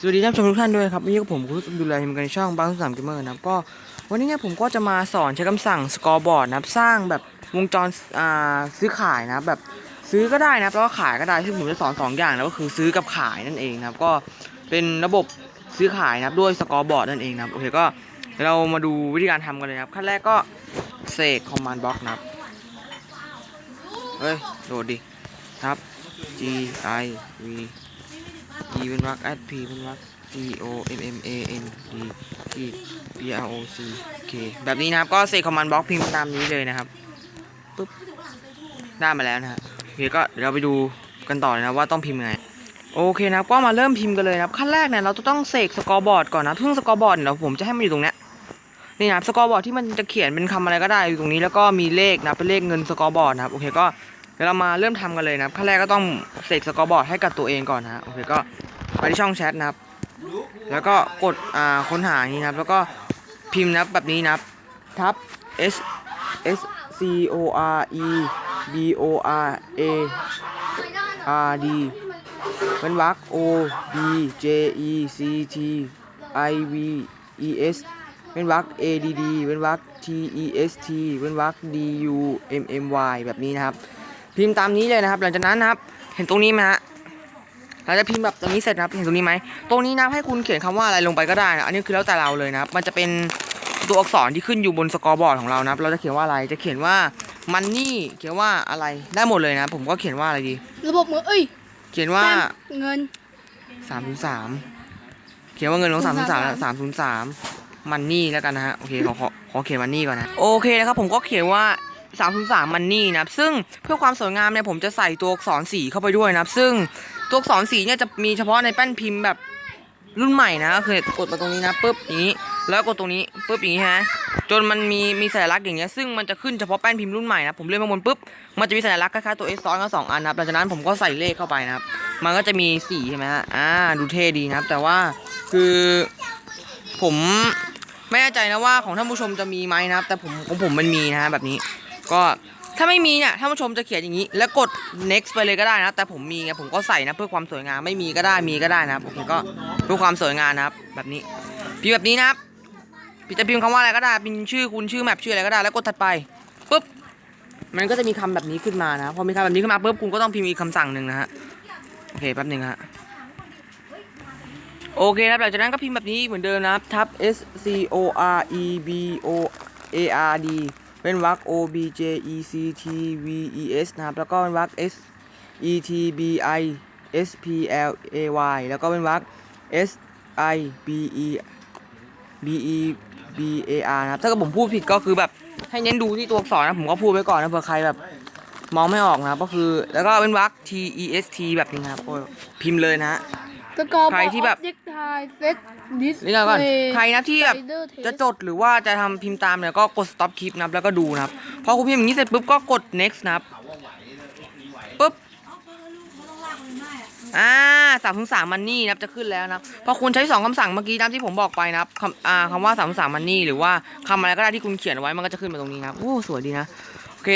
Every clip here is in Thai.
สวัสดีท่านผู้ชมทุกท่านด้วยครับวันนี้ก็ผมคุณดูแลทีมงานในช่องบ้านสามเกมเมอร์นะครับก็วันนี้เนี่ยผมก็จะมาสอนใช้คำสั่งสกอร์บอร์ดนะครับสร้างแบบวงจรอ่าซื้อขายนะแบบซื้อก็ได้นะครับแล้วก็ขายก็ได้ซึ่งผมจะสอนสองอย่างนะก็คือซื้อกับขายนั่นเองนะครับก็เป็นระบบซื้อขายนะครับด้วยสกอร์บอร์ดนั่นเองนะครับโอเคก็เรามาดูวิธีการทำกันเลยครับขั้นแรกก็เสกคอมมานด์บล็อกนะครับเฮ้ยโดดดิครับ G I V E เป็นวรรค S P เป็นวรรค G O M M A N D T P R O C K แบบนี้นะครับก็เซคอมมานด์บล็อกพิมพ์ตามนี้เลยนะครับปุ๊บได้มาแล้วนะฮะโอเคก็เดี๋ยวเราไปดูกันต่อเลยนะว่าต้องพิมพ์ยังไงโอเคนะครับก็มาเริ่มพิมพ์กันเลยนะครับขั้นแรกเนี่ยเราจะต้องเสกสกอร์บอร์ดก่อนนะซึ่งสกอร์บอร์ดเดี๋ยวผมจะให้มันอยู่ตรงเนี้ยนี่นะครับสกอร์บอร์ดที่มันจะเขียนเป็นคำอะไรก็ได้อยู่ตรงนี้แล้วก็มีเลขนะเป็นเลขเงินสกอร์บอร์ดนะครับโอเคก็ เดี๋ยวเรามาเริ่มทำกันเลยนะครับขั้นแรกก็ต้องเสกสกอร์บอร์ดให้กับตัวเองก่อนนะฮะโอเคก็ไปที่ช่องแชทนะครับ แล้วก็กดอ่าค้นหาอย่นี้นะครับ แล้วก็พิมพ์นับแบบนี้นะครับทับ S S C O R E B O R A R D เป็นวรรค O B J E C T I V E S เป็นวรรค A D D เป็นวรรค T E S T เป็นวรรค D U M M Y แบบนี้นะครับ พิมพ์ตามนี้เลยนะครับ หลังจากนั้นนะครับ เห็นตรงนี้ไหมฮะเราจะพิมพ์แบบตรงนี้เสร็จนะครับเห็นตรงนี้ไหมตรงนี้นะครับให้คุณเขียนคำว่าอะไรลงไปก็ได้นะอันนี้คือแล้วแต่เราเลยนะครับ มันจะเป็นตัวอักษรที่ขึ้นอยู่บนสกอร์บอร์ดของเรานะครับ เราจะเขียนว่าอะไรจะเขียนว่ามันนี่เขียนว่าอะไรได้หมดเลยนะผมก็เขียนว่าอะไรดี ระบบมือเอ้ยเขียนว่าแต้มเงินสามศูนย์สามเขียนว่าเงินของสามศูนย์สามสามศูนย์สามมันนี่แล้วกันนะฮะโอเคขอขอขอเขียนมันนี่ก่อนนะโอเคนะครับผมก็เขียนว่า สามศูนสามมันนี่นะครับซึ่งเพื่อความสวยงามเนี่ยผมจะใส่ตัวอักษรสีเข้าไปด้วยนะครับ ซึ่งตัวอักษรสีเนี่ยจะมีเฉพาะในแป้นพิมพ์แบบรุ่นใหม่นะก็คือกดมาตรงนี้นะปุ๊บอย่างนี้ แล้วกดตรงนี้ปุ๊บอย่างนี้ฮะจนมันมีมีสัญลักษณ์อย่างเงี้ยซึ่งมันจะขึ้นเฉพาะแป้นพิมพ์รุ่นใหม่นะผมเลื่อนมาบนปุ๊บมันจะมีสัญลักษณ์คล้ายๆตัว S ซ้อนกันสองอันนะครับหลังจากนั้นผมก็ใส่เลขเข้าไปนะครับ มันก็จะมีสีใช่ไหมฮะอ่าดูเท่ดีนะครับ แต่ว่าคือผมไม่แน่ใจนะว่าของท่านผู้ชมจะมีไหมนะครับ แต่ผมของผมมันมีนะฮะแบบนี้ ก็ถ้าไม่มีเนี่ยท่านผู้ชมจะเขียนอย่างนี้ แล้วกด next ไปเลยก็ได้นะ แต่ผมมีไงผมก็ใส่นะเพื่อความสวยงามไม่มีก็ได้มีก็ได้นะครับโอเคก็เพื่อความสวยงามนะครับ แบบนี้พิมพ์แบบนี้นะครับพี่จะพิมพ์คำว่าอะไรก็ได้พิมพ์ชื่อคุณชื่อแมปชื่ออะไรก็ได้แล้วกดถัดไปปุ๊บมันก็จะมีคำแบบนี้ขึ้นมานะพอมีคำแบบนี้ขึ้นมาปุ๊บคุณก็ต้องพิมพ์อีกคำสั่งหนึ่งนะฮะโอเคแป๊บหนึ่งฮะโอเคครับหลังจากนั้นก็พิมพ์แบบนี้เหมือนเดิมนะครับทับ S C O R E B O A R D เป็นวรรค O B J E C T V E S นะครับ แล้วก็เป็นวรรค S E T B I S P L A Y แล้วก็เป็นวรรค S I B E B E B A R นะครับ ถ้าเกิดผมพูดผิดก็คือแบบให้เน้นดูที่ตัวอักษรนะ ผมก็พูดไว้ก่อนนะเผื่อใครแบบมองไม่ออกนะครับ ก็คือแล้วก็เป็นวรรค T E S T แบบนี้นะครับพิมพ์เลยนะฮะ สกอร์ใครที่แบบ เด็กไทยเซตดิสนี่ก่อนใครนะที่แบบจะจดหรือว่าจะทำพิมพ์ตามเนี่ยก็กด stop คลิปนะครับแล้วก็ดูนะครับพอคุณพิมพ์อย่างนี้เสร็จปุ๊บก็กด next นะครับปุ๊บอ่าสามถึงสามมันนี่นะครับจะขึ้นแล้วนะครับพอคุณใช้สองคำสั่งเมื่อกี้ตามที่ผมบอกไปนะครับคำอ่าคำว่าสามถึงสามมันนี่หรือว่าคำอะไรก็ได้ที่คุณเขียนไว้มันก็จะขึ้นมาตรงนี้นะครับโอ้สวยดีนะโอเค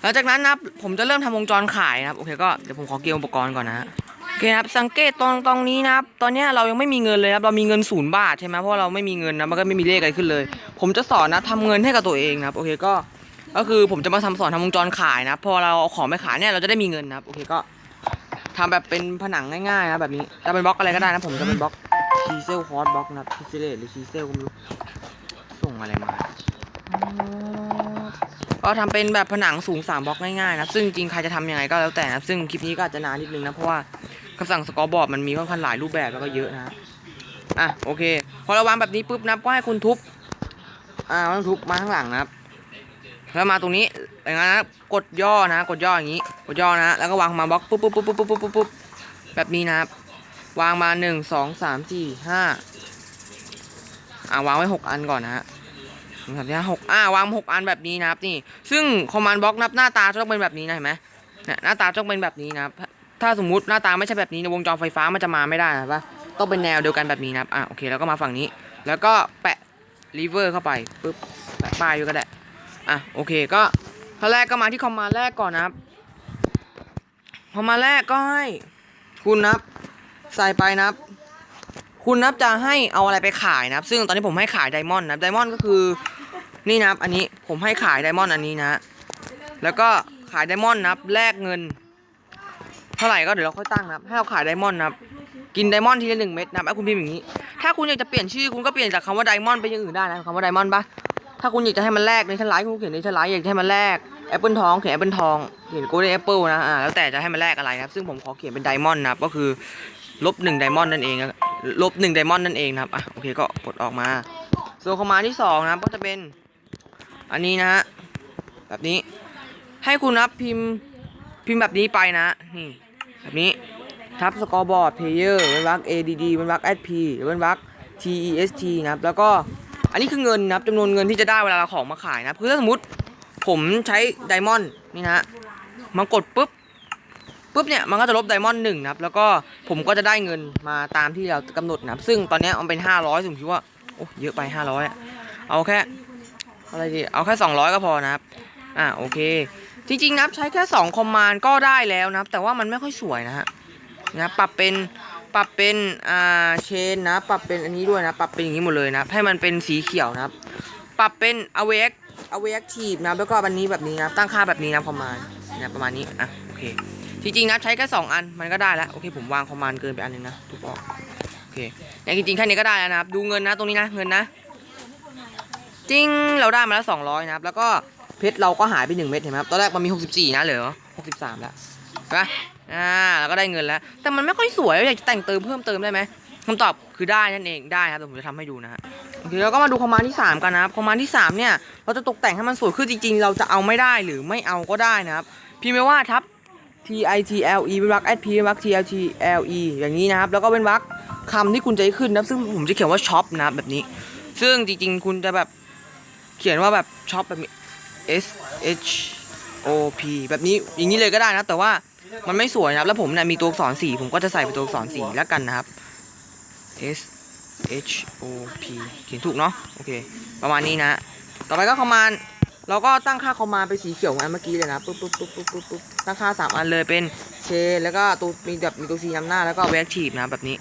หลังจากนั้นนะครับผมจะเริ่มทำวงจรขายนะครับโอเคก็เดี๋ยวผมขอเกี่ยวอุปกรณ์ก่อนนะฮะ โอเคครับสังเกตตรงตรงนี้นะครับ ตอนนี้เรายังไม่มีเงินเลยครับเรามีเงินศูนย์บาทใช่ไหมเพราะเราไม่มีเงินนะมันก็ไม่มีเลขอะไรขึ้นเลย ผมจะสอนนะทำเงินให้กับตัวเองนะครับโอเคก็ก็คือผมจะมาทำสอนทำวงจรขายนะพอเราเอาของไปขายเนี่ยเราจะได้มีเงินนะครับโอเคก็ทำแบบเป็นผนังง่ายๆนะแบบนี้จะเป็นบล็อกอะไรก็ได้นะผมจะเป็นบล็อกชีเซลคอร์สบล็อกนะครับชีเซลหรือชีเซลก็ไม่รู้ส่งอะไรมา ก็ทำเป็นแบบผนังสูง 3บล็อกง่ายๆนะซึ่งจริงใครจะทำยังไงก็แล้วแต่นะซึ่งคลิปนี้ก็อาจจะนานนิดนึงนะเพราะว่าคำสั่งสกอร์บอร์ดมันมีค่อนข้างหลายรูปแบบแล้วก็เยอะนะอะโอเค พอเราวางแบบนี้ปุ๊บนะก็ให้คุณทุบอ่าต้องทุบมาข้างหลังนะครับแล้วมาตรงนี้อย่างนั้นนะกดย่อนะ กดย่ออย่างนี้ กดย่อนะ แล้วก็วางมาบล็อกปุ๊บปุ๊บปุ๊บปุ๊บปุ๊บปุ๊บปุ๊บแบบนี้นะครับ วางมาหนึ่งสองสามสี่ห้าอ่าวางไว้หกอันก่อนนะฮะ หนึ่งสามสี่ห้าหกอ่าวางหกอันแบบนี้นะครับนี่ ซึ่งคอมมานด์บล็อกนับหน้าตาจะต้องเป็นแบบนี้นะเห็นไหมเนี่ยหน้าตาต้องเป็นแบบนี้นะครับถ้าสมมุติหน้าตาไม่ใช่แบบนี้ในวงจรไฟฟ้ามันจะมาไม่ได้นะปะต้องเป็นแนวเดียวกันแบบนี้นะครับอะโอเคแล้วก็มาฝั่งนี้ แล้วก็แปะลีเวอร์เข้าไปปึ๊บแปะป้ายด้วยก็ได้อะโอเคก็ขั้นแรกก็มาที่คอมมานด์แรกก่อนนะครับคอมมานด์แรกก็ให้คุณนับใส่ไปนับ คุณนับจะให้เอาอะไรไปขายนะครับ ซึ่งตอนนี้ผมให้ขายไดมอนด์นะไดมอนด์ก็คือนี่นะครับอันนี้ผมให้ขายไดมอนด์อันนี้นะ แล้วก็ขายไดมอนด์นะครับแลกเงิน เท่าไหร่ก็เดี๋ยวเราค่อยตั้งนะครับให้เราขายไดมอนด์นะครับกินไดมอนด์ทีละหนึ่งเม็ดนะครับคุณพิมพ์อย่างนี้ ถ้าคุณอยากจะเปลี่ยนชื่อคุณก็เปลี่ยนจากคำว่าไดมอนด์ไปอย่างอื่นได้นะคำว่าไดมอนด์ปะถ้าคุณอยากจะให้มันแลกในชั้นไลท์คุณเขียนในชั้นไลท์อยากจะให้มันแลกแอปเปิลทองเขียนแอปเปิลทองเขียนโกลเด้นแอปเปิลนะอ่าแล้วแต่จะให้มันแลกอะไรครับ ซึ่งผมขอเขียนเป็นไดมอนด์นะครับก็คือลบหนึ่งไดมอนด์นั่นเอง ลบหนึ่งไดมอนด์นั่นเองนะครับอะโอเคก็กดออกมาส่วนคอมมานที่สองนะครับก็จะเป็นอันนี้นะฮะแบบนี้ให้คุณนับพิมพ์พิมพ์แบบนี้ไปนะนี่แบบนี้ทับสกอร์บอร์ดเพลเยอร์เว้นวรรค ADD เว้นวรรค SP เว้นวรรค TEST นะครับแล้วก็อันนี้คือเงินนะครับจำนวนเงินที่จะได้เวลาเราของมาขายนะคือถ้าสมมติผมใช้ไดมอนด์นี่นะมากดปุ๊บ ปุ๊บเนี่ยมันก็จะลบไดมอนด์หนึ่งนะครับแล้วก็ผมก็จะได้เงินมาตามที่เรากำหนดนะครับซึ่งตอนนี้มันเป็น 500ผมคิดว่าโอ้เยอะไป 500อะเอาแค่อะไรดีเอาแค่ 200 ก็พอนะครับอ่าโอเค จริงๆนะครับใช้แค่ 2 คอมมานด์ก็ได้แล้วนะครับ แต่ว่ามันไม่ค่อยสวยนะฮะนะปรับเป็นปรับเป็นอ่าเชนนะ ปรับเป็นอันนี้ด้วยนะ ปรับเป็นอย่างนี้หมดเลยนะให้มันเป็นสีเขียวนะครับ ปรับเป็น awake awake active นะแล้วก็อันนี้แบบนี้นะตั้งค่าแบบนี้นะประมาณนะประมาณนี้อะโอเค จริงๆนะใช้แค่สองอันมันก็ได้แล้วโอเคผมวางคอมมานด์เกินไปอันหนึงนะถูกออกโอเคเนี่ยจริงๆแค่นี้ก็ได้แล้วนะครับ ดูเงินนะตรงนี้นะเงินนะ จริงเราได้มาแล้ว200นะครับ แล้วก็เพชรเราก็หายไป1เม็ดเห็นไหมครับตอนแรกมันมี64นะเหลือ63แล้วใช่ปะอ่าแล้วก็ได้เงินแล้ว แต่มันไม่ค่อยสวยอยากจะแต่งเติมเพิ่มเติมได้ไหมคำตอบคือได้นั่นเองได้ครับเดี๋ยวผมจะทำให้ดูนะฮะโอเคแล้วก็มาดูคอมมานด์ที่ 3 กันนะครับคอมมานด์ที่ 3 เนี่ย เราจะตกแต่งให้มันสวยขึ้นจริง ๆ เราจะเอาไม่ได้หรือไม่เอาก็ได้นะครับพิมพ์ไปว่าทับ T I T L E เป็นวรรค S P เป็นวรรค T L T L E อย่างนี้นะครับ แล้วก็เป็นวรรคคำที่คุณจะขึ้นนะซึ่งผมจะเขียนว่าช็อปนะครับแบบนี้ ซึ่งจริงๆ คุณจะแบบเขียนว่าแบบช็อปแบบ S H O P แบบนี้อย่างนี้เลยก็ได้นะแต่ว่ามันไม่สวยนะครับ แล้วผมเนี่ยมีตัวอักษรสีผมก็จะใส่เป็นตัวอักษรสีแล้วกันนะครับ S H O P เขียนถูกเนาะโอเค ประมาณนี้นะ ต่อไปก็คอมมาน เราก็ตั้งค่าคอมมานด์ไปสีเขียวอันเมื่อกี้เลยนะปุ๊บปุ๊บปุ๊บปุ๊บปุ๊บปุ๊บตั้งค่าสามอันเลยเป็นเชนแล้วก็ตัวมีแบบมีตัวซีนำหน้าแล้วก็แวกทีฟนะแบบนี้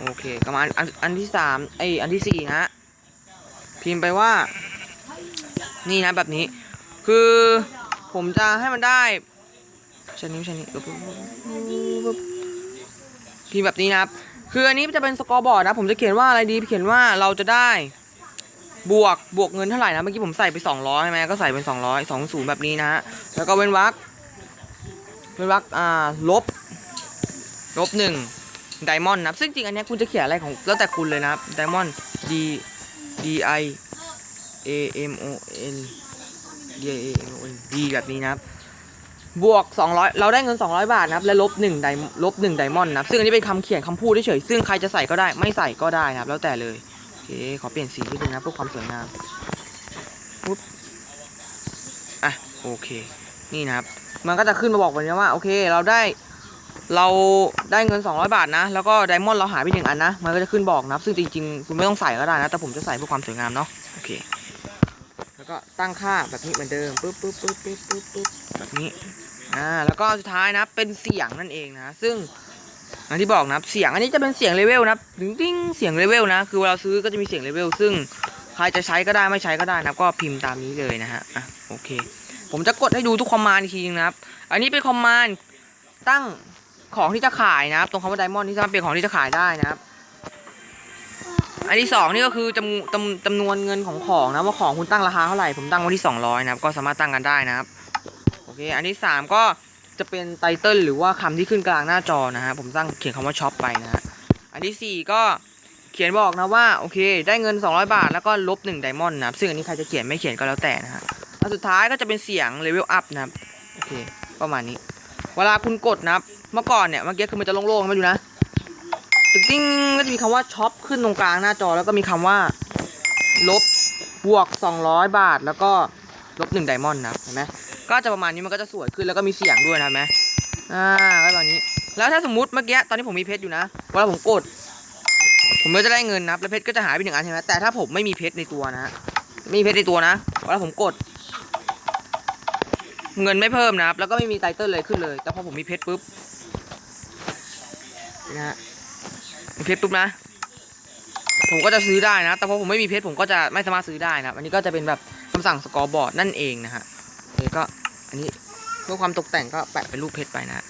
โอเคคอมมาอันอันที่สามไออันที่สี่นะพิมพ์ไปว่า นี่นะแบบนี้ คือผมจะให้มันได้ชนิดชนิดพิมพ์แบบนี้นะครับคืออันนี้จะเป็นสกอร์บอร์ดนะ ผมจะเขียนว่าอะไรดีเขียนว่าเราจะได้ บวกบวกเงินเท่าไหร่นะเมื่อกี้ผมใส่ไป 200ใช่ไหมก็ใส่เป็น 200 20แบบนี้นะฮะแล้วก็เว้นวรรคเว้นวรรคอ่าลบลบหนึ่งไดมอนด์นะครับซึ่งจริงอันนี้คุณจะเขียนอะไรของแล้วแต่คุณเลยนะครับไดมอนด์ D D I A M O N D I A M O N D แบบนี้นะครับบวก 200 เราได้เงิน 200 บาทนะครับและลบ1ไดลบ1ไดมอนด์นะครับซึ่งอันนี้เป็นคำเขียนคำพูดเฉยๆซึ่งใครจะใส่ก็ได้ไม่ใส่ก็ได้นะครับแล้วแต่เลย เค ขอเปลี่ยนสีนิดนึงนะเพื่อความสวยงามปุ๊บอะโอเค นี่นะครับ มันก็จะขึ้นมาบอกแบบนี้ว่า โอเค เราได้ เราได้เงิน 200 บาทนะ แล้วก็ไดมอนด์เราหายไปหนึ่งอันนะ มันก็จะขึ้นบอกนะซึ่งจริงๆ คุณไม่ต้องใส่ก็ได้นะ แต่ผมจะใส่เพื่อความสวยงามเนาะ โอเค แล้วก็ตั้งค่าแบบนี้เหมือนเดิมปุ๊บปุ๊บปุ๊บปุ๊บปุ๊บแบบนี้ อ่า แล้วก็สุดท้ายนะ เป็นเสียงนั่นเองนะ ซึ่ง อย่างที่บอกนะครับเสียงอันนี้จะเป็นเสียงเลเวลนะครับดึงดิ้งเสียงเลเวลนะ คือเวลาซื้อก็จะมีเสียงเลเวลซึ่งใครจะใช้ก็ได้ไม่ใช้ก็ได้นะก็พิมพ์ตามนี้เลยนะฮะอะโอเค ผมจะกดให้ดูทุกคอมมานด์อีกทีนึงนะครับ อันนี้เป็นคอมมานด์ตั้งของที่จะขายนะครับ ตรงคำว่าไดมอนด์ที่จะเป็นของที่จะขายได้นะครับ อันที่สองนี่ก็คือจำนวนจำจำนวนเงินของของนะว่าของคุณตั้งราคาเท่าไหร่ผมตั้งไว้ที่200นะครับ ก็สามารถตั้งกันได้นะครับโอเค อันที่สามก็ จะเป็นไตเติลหรือว่าคำที่ขึ้นกลางหน้าจอนะฮะผมตั้งเขียนคำว่าช็อปไปนะฮะอันที่สี่ก็เขียนบอกนะว่าโอเค ได้เงิน 200 บาท แล้วก็ลบ1ไดมอนด์นะครับซึ่งอันนี้ใครจะเขียนไม่เขียนก็แล้วแต่นะฮะอันสุดท้ายก็จะเป็นเสียงเลเวลอัพนะครับโอเคประมาณนี้ เวลาคุณกดนะครับเมื่อก่อนเนี่ยเมื่อกี้คือมันจะโล่งๆมาดูนะตึ๊กติ้งก็จะมีคำว่าช็อปขึ้นตรงกลางหน้าจอแล้วก็มีคำว่าลบบวก 200 บาท แล้วก็ลบ1ไดมอนด์นะเห็นไหม ก็จะประมาณนี้มันก็จะสวยขึ้นแล้วก็มีเสียงด้วยนะไหมอ่าก็แบบนี้ แล้วถ้าสมมุติเมื่อกี้ตอนนี้ผมมีเพชรอยู่นะเวลาผมกด ผมก็จะได้เงินนับแล้วเพชรก็จะหายไปหนึ่งอันใช่ไหมแต่ถ้าผมไม่มีเพชรในตัวนะไม่มีเพชรในตัวนะเวลาผมกด เงินไม่เพิ่มนะครับ แล้วก็ไม่มีไตเติ้ลเลยขึ้นเลย แต่พอผมมีเพชรปุ๊บนะฮะมีเพชรปุ๊บนะผมก็จะซื้อได้นะ แต่พอผมไม่มีเพชรผมก็จะไม่สามารถซื้อได้นะ อันนี้ก็จะเป็นแบบคำสั่งสกอร์บอร์ดนั่นเองนะฮะโอเคก็ อันนี้เพื่อความตกแต่งก็แปะเป็นรูปเพชรไปนะ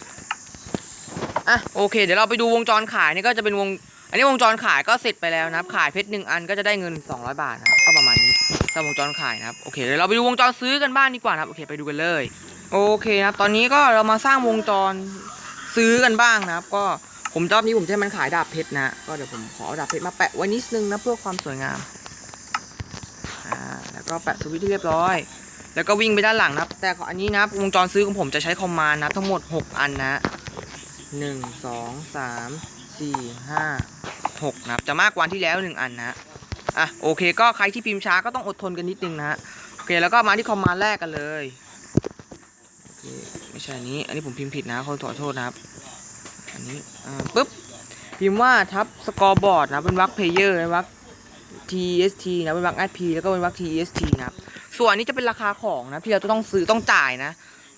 อะโอเค เดี๋ยวเราไปดูวงจรขายนี่ก็จะเป็นวง อันนี้วงจรขายก็เสร็จไปแล้วนะครับ ขายเพชรหนึ่งอันก็จะได้เงิน 200 บาทนะครับก็ประมาณนี้สำหรับวงจรขายนะครับโอเคเดี๋ยวเราไปดูวงจรซื้อกันบ้างดีกว่านะครับโอเคไปดูกันเลย โอเคนะครับตอนนี้ก็เรามาสร้างวงจรซื้อกันบ้างนะครับ ก็ผมรอบนี้ผมจะให้มันขายดาบเพชรนะก็เดี๋ยวผมขอดาบเพชรมาแปะไว้นิดนึงนะเพื่อความสวยงามอ่าแล้วก็แปะสวิตช์ที่เรียบร้อย แล้วก็วิ่งไปด้านหลังนะครับ แต่ของอันนี้นะครับวงจรซื้อของผมจะใช้คอมมานด์นะทั้งหมด 6 อันนะหนึ่งสองสามสี่ห้าหกนะครับ จะมากกว่าที่แล้วหนึ่งอันนะอะโอเค ก็ใครที่พิมพ์ช้าก็ต้องอดทนกันนิดนึงนะโอเคแล้วก็มาที่คอมมานด์แรกกันเลยโอเคไม่ใช่อันนี้ อันนี้ผมพิมพ์ผิดนะขอโทษนะครับ อันนี้อ่าปุ๊บพิมพ์ว่าทับสกอร์บอร์ดนะเป็นวักเพลเยอร์นะวัก TST นะเป็นวัก IP แล้วก็เป็นวัก TST นะครับ ส่วนอันนี้จะเป็นราคาของนะที่เราจะต้องซื้อต้องจ่ายนะ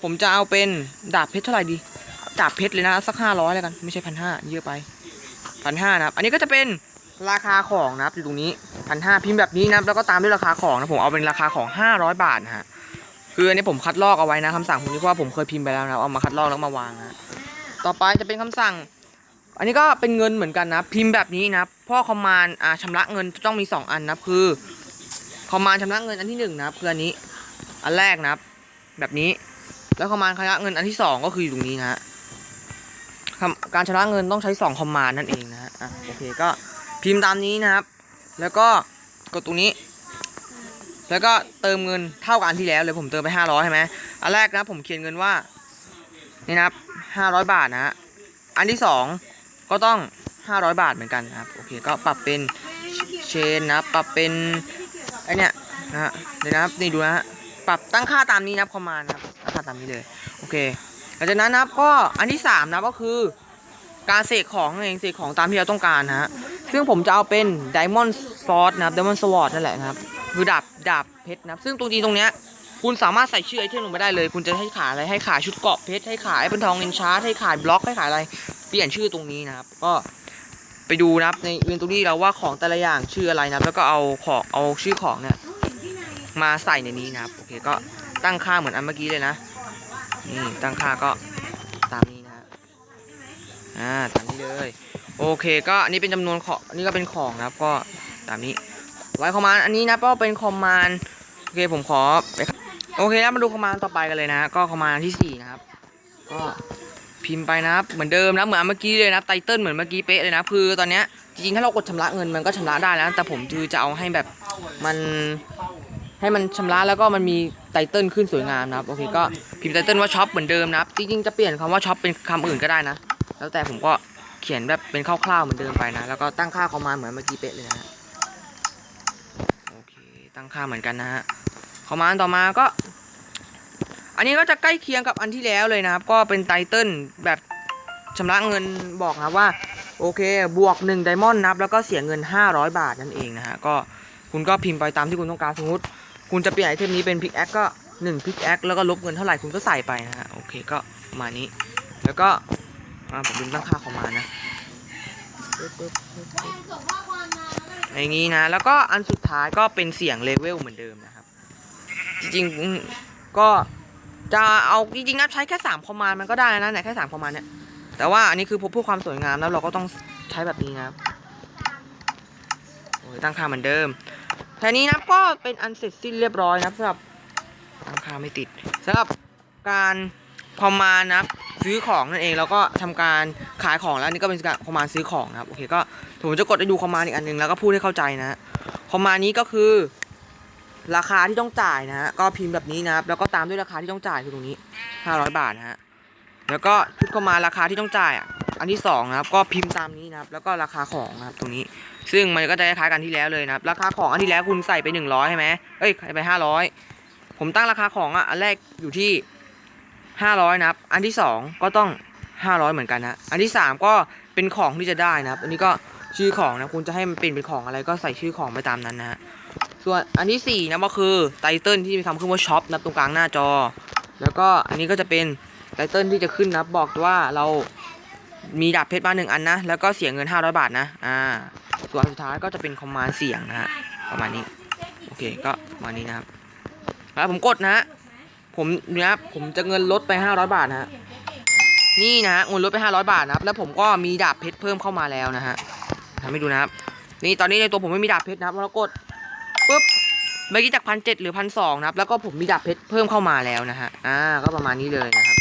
ผมจะเอาเป็นดาบเพชรเท่าไหร่ดี ดาบเพชรเลยนะสักห้าร้อยแล้วกัน ไม่ใช่พันห้าเยอะไปพันห้านะครับ อันนี้ก็จะเป็นราคาของนะครับอยู่ตรงนี้พันห้าพิมพ์แบบนี้นะแล้วก็ตามด้วยราคาของนะผมเอาเป็นราคาของห้าร้อยบาทนะฮะคืออันนี้ผมคัดลอกเอาไว้นะคำสั่งผมนี่เพราะว่าผมเคยพิมพ์ไปแล้วนะเอามาคัดลอกแล้วมาวางนะต่อไปจะเป็นคำสั่ง อันนี้ก็เป็นเงินเหมือนกันนะ พิมพ์แบบนี้นะพ่อคอมมานด์อ่าชำระเงินต้องมีสองอันนะคือ คอมมานชำระเงินอันที่หนึ่งนะครับคืออันนี้อันแรกนะครับ แบบนี้ แล้วคอมมานชำระเงินอันที่สองก็คืออยู่ตรงนี้นะฮะการชำระเงินต้องใช้2คอมมานนั่นเองนะฮะโอเคก็พิมพ์ตามนี้นะครับ แล้วก็กดตรงนี้ แล้วก็เติมเงินเท่ากับอันที่แล้วเลยผมเติมไป500ใช่ไหมอันแรกนะผมเขียนเงินว่านี่นะครับ500บาทนะฮะอันที่2ก็ต้อง500บาทเหมือนกันนะครับโอเคก็ปรับเป็นเชนนะปรับเป็น ไอเนี้ยนะฮะเดี๋ยวนะครับนี่ดูนะฮะปรับตั้งค่าตามนี้นะครับคอมมานด์นะครับตั้งค่าตามนี้เลยโอเคหลังจากนั้นนะครับก็อันที่สามนะครับก็คือ การเสกของนั่นเองเสกของตามที่เราต้องการนะฮะซึ่งผมจะเอาเป็น Diamond Sword นะครับ Diamond Sword นั่นแหละนะครับคือดาบดาบเพชรนะครับซึ่งตรงนี้ตรงเนี้ยคุณสามารถใส่ชื่อไอเทมลงไปได้เลย คุณจะให้ขายอะไรให้ขายชุดเกาะเพชรให้ขายเป็นทองเอนชาร์ให้ขายบล็อกให้ขายอะไร เปลี่ยนชื่อตรงนี้นะครับ ก็ ไปดูนะครับในเวนตุรี่เราว่าของแต่ละอย่างชื่ออะไรนะแล้วก็เอาของเอาชื่อของเนี่ยมาใส่ในนี้นะครับโอเคก็ตั้งค่าเหมือนอันเมื่อกี้เลยนะนี่ตั้งค่าก็ตามนี้นะฮะอ่าตามนี้เลย โอเคก็อันนี้เป็นจำนวนของนนี้ก็เป็นของนะครับก็ตามนี้ ไว้คอมมานด์อันนี้นะก็เป็นคอมมานด์โอเคผมขอไปโอเคแล้วมาดูคอมมานด์ต่อไปกันเลยนะฮะก็คอมมานด์ที่สี่นะครับก็ พิมพ์ไปนะครับเหมือนเดิมนะเหมือนเมื่อกี้เลยนะไตเติ้ลเหมือนเมื่อกี้เป๊ะเลยนะคือตอนเนี้ยจริงๆถ้าเรากดชำระเงินมันก็ชำระได้แล้วแต่ผมคือจะเอาให้แบบมันให้มันชำระแล้วก็มันมีไตเติ้ลขึ้นสวยงามนะครับโอเคก็พิมพ์ไตเติ้ลว่าช็อปเหมือนเดิมนะครับจริงๆจะเปลี่ยนคำว่าช็อปเป็นคำอื่นก็ได้นะ แล้วแต่ผมก็เขียนแบบเป็นคร่าวๆเหมือนเดิมไปนะ แล้วก็ตั้งค่าคอมมานเหมือนเมื่อกี้เป๊ะเลยนะโอเคตั้งค่าเหมือนกันนะฮะคอมมานต่อมาก็ อันนี้ก็จะใกล้เคียงกับอันที่แล้วเลยนะครับ ก็เป็นไตเติ้ลแบบชำระเงินบอกนะว่า โอเค บวก1ไดมอนด์นับ แล้วก็เสียเงิน 500 บาทนั่นเองนะฮะ ก็คุณก็พิมพ์ไปตามที่คุณต้องการสมมติ คุณจะเปลี่ยนไอเทมนี้เป็นพิกแอคก็1พิกแอคแล้วก็ลบเงินเท่าไหร่คุณก็ใส่ไปนะฮะ โอเคก็ประมาณนี้ แล้วก็ผมลืมตั้งค่าของมานะอย่างนี้นะ แล้วก็อันสุดท้ายก็เป็นเสียงเลเวลเหมือนเดิมนะครับ จริงๆก็ จะเอาจริงๆนะใช้แค่3คอมมานด์มันก็ได้นะเนี่ยแค่3คอมมานด์เนี่ยแต่ว่าอันนี้คือเพื่อความสวยงามแล้วเราก็ต้องใช้แบบนี้นะครับโอ้ยตั้งค่าเหมือนเดิมแค่นี้นะก็เป็นอันเสร็จสิ้นเรียบร้อยนะสำหรับตั้งค่าไม่ติดสำหรับการคอมมานด์นะซื้อของนั่นเองแล้วก็ทำการขายของแล้วนี่ก็เป็นการคอมมานด์ซื้อของนะครับโอเคก็ผมจะกดไปดูคอมมานด์อีกอันหนึงแล้วก็พูดให้เข้าใจนะฮะคอมมานด์นี้ก็คือ ราคาที่ต้องจ่ายนะฮะก็พิมพ์แบบนี้นะครับ แล้วก็ตามด้วยราคาที่ต้องจ่ายคือตรงนี้ 500 บาทนะฮะแล้วก็ชุดคอมมานด์ราคาที่ต้องจ่ายอะอันที่สองนะครับก็พิมพ์ตามนี้นะครับ แล้วก็ราคาของนะครับตรงนี้ ซึ่งมันก็จะคล้ายกันที่แล้วเลยนะครับ ราคาของอันที่แล้วคุณใส่ไป100ใช่ไหมเอ้ยใส่ไป 500 ผมตั้งราคาของอะอันแรกอยู่ที่ 500นะครับ อันที่ 2 ก็ต้อง 500 เหมือนกันนะอันที่ 3 ก็เป็นของที่จะได้นะครับ อันนี้ก็ชื่อของนะคุณจะให้มันเป็นเป็นของอะไรก็ใส่ชื่อของไปตามนั้นนะฮะ ส่วนอันที่ 4 นะก็คือไตเติลที่มีคำขึ้นว่าช็อปนะตรงกลางหน้าจอ แล้วก็อันนี้ก็จะเป็นไตเติลที่จะขึ้นนะบอกว่าเรามีดาบเพชรมาหนึ่งอันนะ แล้วก็เสียเงิน 500 บาทนะ อ่า ส่วนสุดท้ายก็จะเป็นคอมมานด์เสียงนะฮะประมาณนี้ โอเค ก็ประมาณนี้นะครับแล้วผมกดนะ ผมนี่ยครับผมจะเงินลดไป 500 บาทนะฮะ นี่นะฮะเงินลดไป 500 บาทนะครับ แล้วผมก็มีดาบเพชรเพิ่มเข้ามาแล้วนะฮะทำให้ดูนะครับ นี่ตอนนี้ในตัวผมไม่มีดาบเพชรนะครับแล้วกด ปุ๊บเมื่อกี้จากพันเจ็ดหรือพันสองนะครับแล้วก็ผมมีดาบเพชรเพิ่มเข้ามาแล้วนะฮะอ่าก็ประมาณนี้เลยนะครับ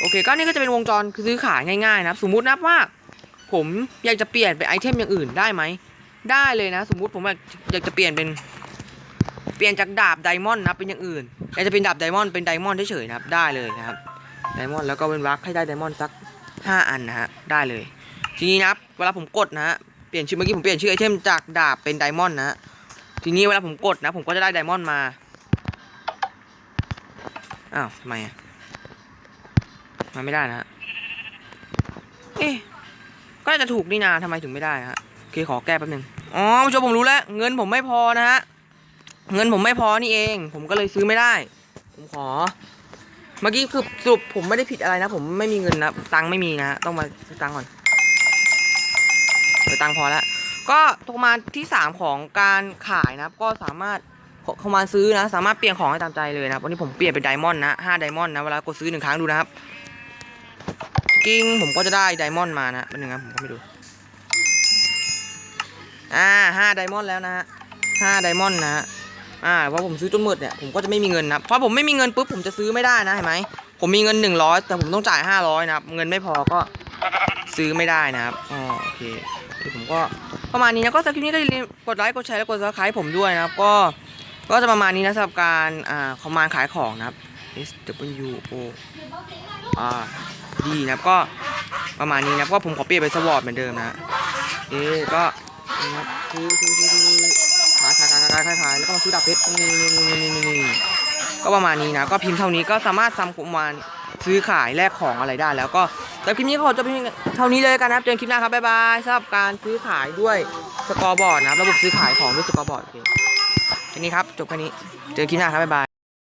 โอเคก็นี่ก็จะเป็นวงจรคือซื้อขายง่ายๆนะครับสมมุตินับว่า ผมอยากจะเปลี่ยนเป็นไอเทมอย่างอื่นได้ไหมได้เลยนะ สมมุติผมอยากอยากจะเปลี่ยนเป็นเปลี่ยนจากดาบไดมอนด์นะเป็นอย่างอื่นอยากจะเป็นดาบไดมอนด์เป็นไดมอนด์เฉยๆนะครับได้เลยนะครับไดมอนด์แล้วก็เว้นวรรคให้ได้ไดมอนด์สักห้าอันนะฮะได้เลย ทีนี้นะครับเวลาผมกดนะฮะเปลี่ยนชื่อเมื่อกี้ผมเปลี่ยนชื่อไอเทมจากดาบเป็นไดมอนด์นะฮะ ทีนี้เวลาผมกดนะ ผมก็จะได้ไดมอนด์มา อ้าวทำไมอะมันไม่ได้นะฮะเอ๊ะก็จะถูกนี่นาทำไมถึงไม่ได้ฮะโอเคขอแก้แป๊บนึงอ๋อผู้ชมผมรู้แล้ว เงินผมไม่พอนะฮะเงินผมไม่พอนี่เอง ผมก็เลยซื้อไม่ได้ ผมขอ เมื่อกี้คือสรุปผมไม่ได้ผิดอะไรนะ ผมไม่มีเงินนะตังค์ไม่มีนะต้องมาซื้อตังค์ก่อนเดี๋ยวตังค์พอแล้ว ก็ประมาณที่สามของการขายนะครับก็สามารถเข้ามาซื้อนะ สามารถเปลี่ยนของให้ตามใจเลยนะครับวันนี้ผมเปลี่ยนเป็นไดมอนด์นะห้าไดมอนด์นะเวลากดซื้อหนึ่งครั้งดูนะครับกิ้งผมก็จะได้ไดมอนด์มานะเป็นหนึ่งนะผมก็ไม่ดูอ่าห้าไดมอนด์แล้วนะฮะห้าไดมอนด์นะฮะอ่าเพราะผมซื้อจนหมดเนี่ยผมก็จะไม่มีเงินนะเพราะผมไม่มีเงินปุ๊บผมจะซื้อไม่ได้นะเห็นไหมผมมีเงินหนึ่งร้อยแต่ผมต้องจ่ายห้าร้อยนะครับ เงินไม่พอก็ซื้อไม่ได้นะครับอ๋อโอเคเดี๋ยวผมก็ ประมาณนี้นะก็สำหรับคลิปนี้ก็อย่าลืมกดไลค์กดแชร์และกดซับสไครต์ผมด้วยนะครับก็ก็จะประมาณนี้นะสำหรับการอ่าคอมมานด์ขายของนะครับ S W O R D นะครับก็ประมาณนี้นะก็ผมขอเปลี่ยนเป็นสวอตเหมือนเดิมนะเอ๊ก็นะครับซื้อซื้อซื้อซื้อขายขายขายขายขายขายแล้วก็มาซื้อดาบเพชรนี่นี่นี่นี่นี่นี่ก็ประมาณนี้นะก็พิมพ์เท่านี้ก็สามารถทำคอมมานด์ซื้อขายแลกของอะไรได้แล้วก็ แต่คลิปนี้ก็ขอจบเพียงเท่านี้เลยกันนะครับเจอกันคลิปหน้าครับบ๊ายบายสำหรับการซื้อขายด้วยสกอร์บอร์ดนะครับระบบซื้อขายของด้วยสกอร์บอร์ดโอเคแค่นี้ครับจบแค่นี้เจอกันคลิปหน้าครับบ๊ายบาย